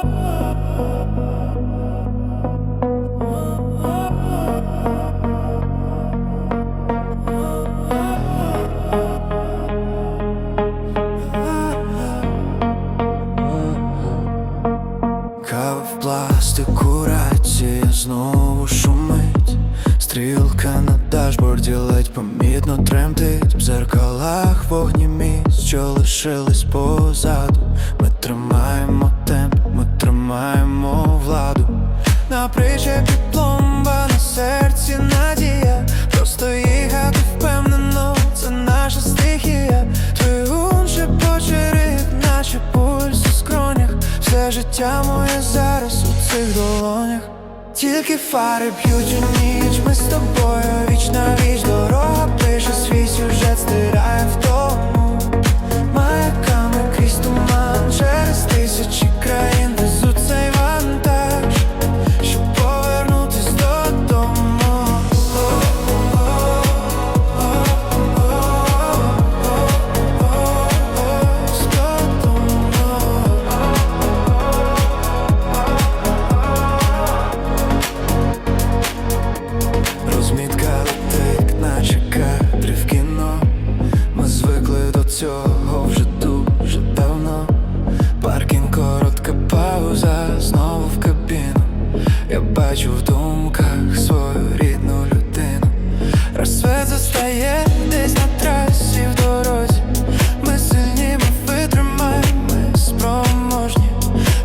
Кава в пластику, рація знову шумить. Стрілка на дашборді ледь помітно тремтить. В зеркалах вогні місць, що лишились позаду. Ми тримаємо тримаємо владу. На причепі пломба, на серці надія. Просто їхати впевнено, це наша стихія. Двигун шепоче ритм, наче пульс у скронях. Все життя моє зараз у цих долонях. Тільки фари б'ють у ніч, ми з тобою віч на віч Дорога пише свій сюжет, стирає вдому цього вже дуже давно. Паркінг, коротка пауза, знову в кабіну. Я бачу в думках свою рідну людину. Розсвет застає десь на трасі в дорозі. Ми сильні, ми витримаємо, ми спроможні.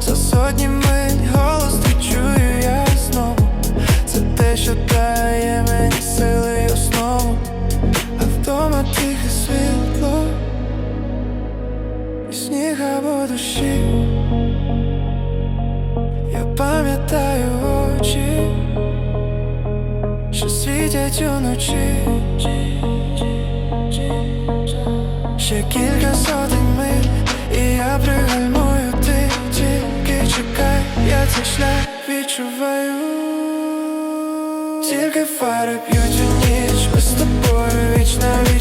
За сотні миль голос твій чую я знову. Це те, що дає мені сили Або душі. Я пам'ятаю очі Що світять уночі. Ще кілька сотень миль І я пригальмую ти. Тільки чекай, я цей шлях відчуваю. Тільки фари п'ють у ніч Ми з тобою віч на віч